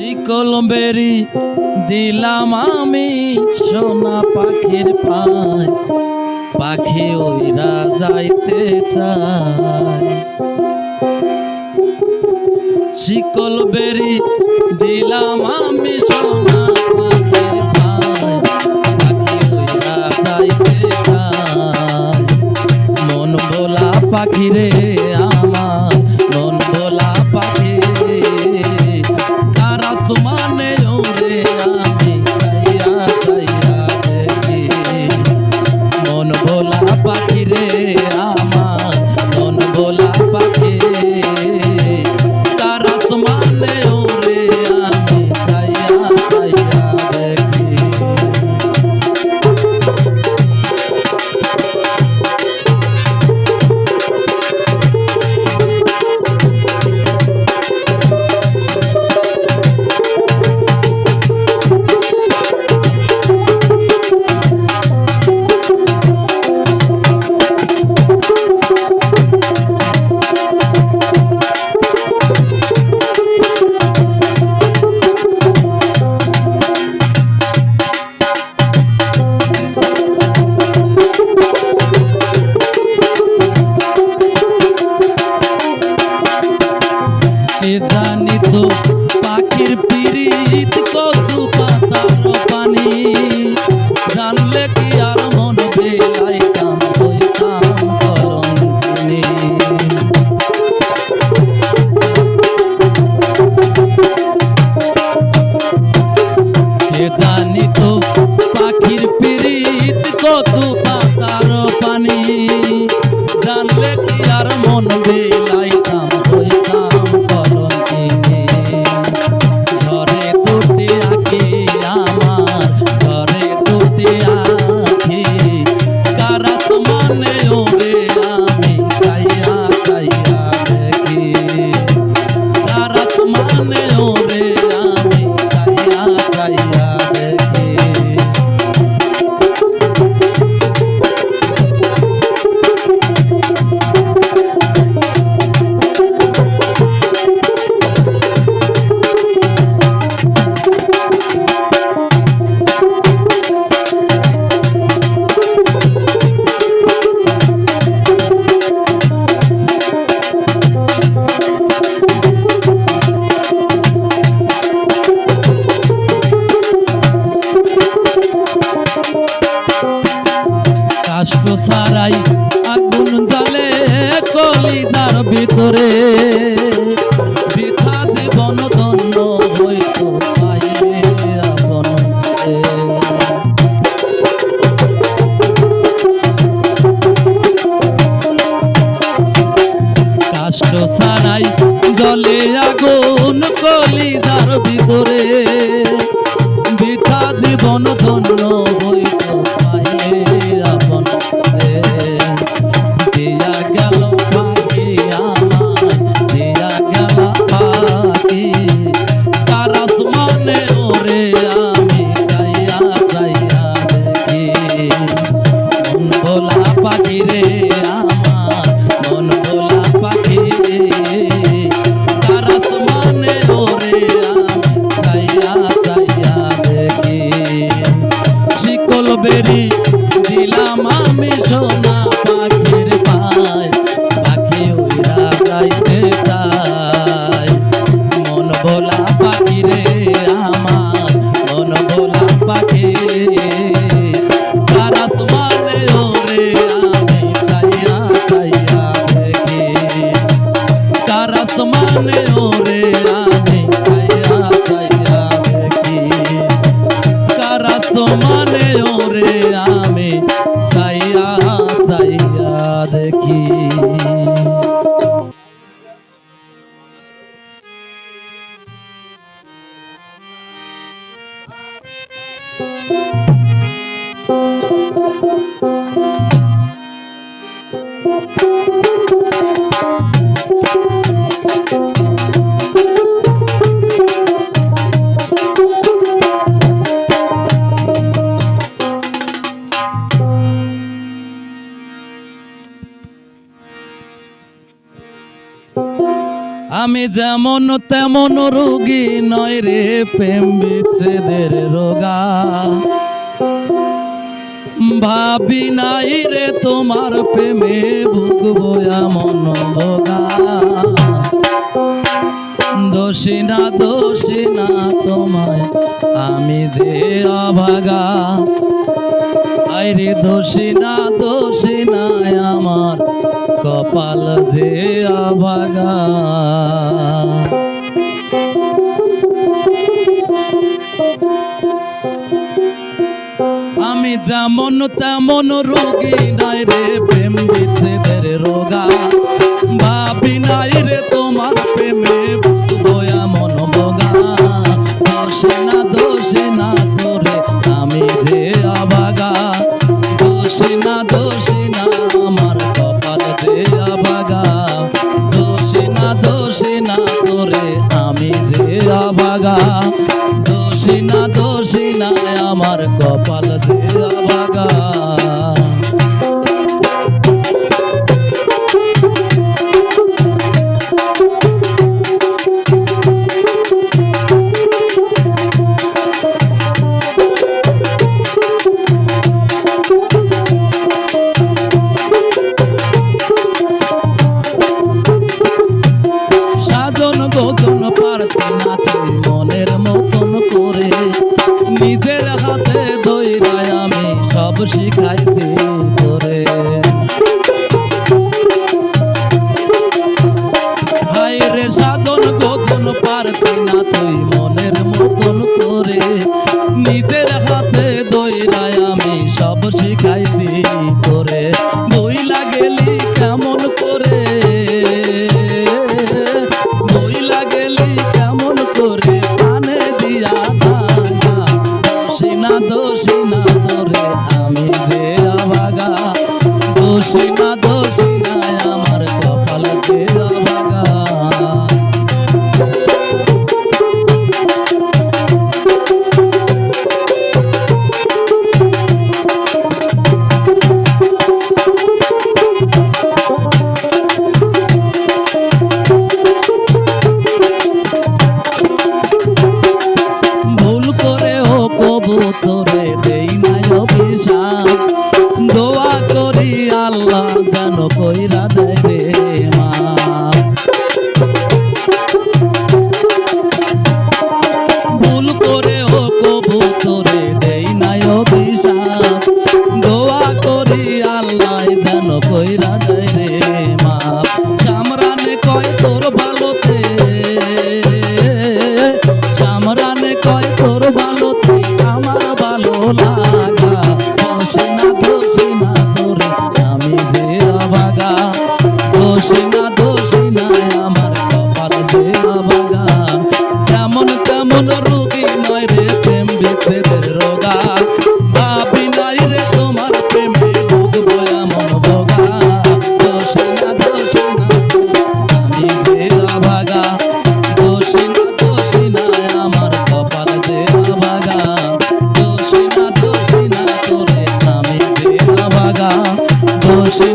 শিকল দিলাম আমি সোনা পাখির পায়। পাখি ওইরা যাইতে চায়। শিকল দিলাম আমি সোনা जाने हो সারাই আগুন জ্বলে কলিজার ভিতরে। রে আমি যেমন তেমন রোগী নয় রে, প্রেম বিচ্ছেদের রোগা। ভাবি নাই রে তোমার প্রেমে ভুগবো এমন ভোগা। দোষী না দোষী না তোমায় আমি যে অভাগা। আইরে দোষী না দোষী না আমার কপাল যে অভাগা আমি যেমন তেমন রোগী নাই রে, প্রেম বিচ্ছেদের রোগা। ভাবি নাই রে তোমার প্রেমে বয়া মন বগা দোষে না দোষে না তোরে আমি যে অবাগা দোষে না কপাল করে। মহিলা গেলি কেমন করে? কানে দিয়া দাগা দোষী না দোষী না তোরে আমি যে আবাগা দোষী না দোষী না আমার কপাল যে সামরানে কয় তোর দোষে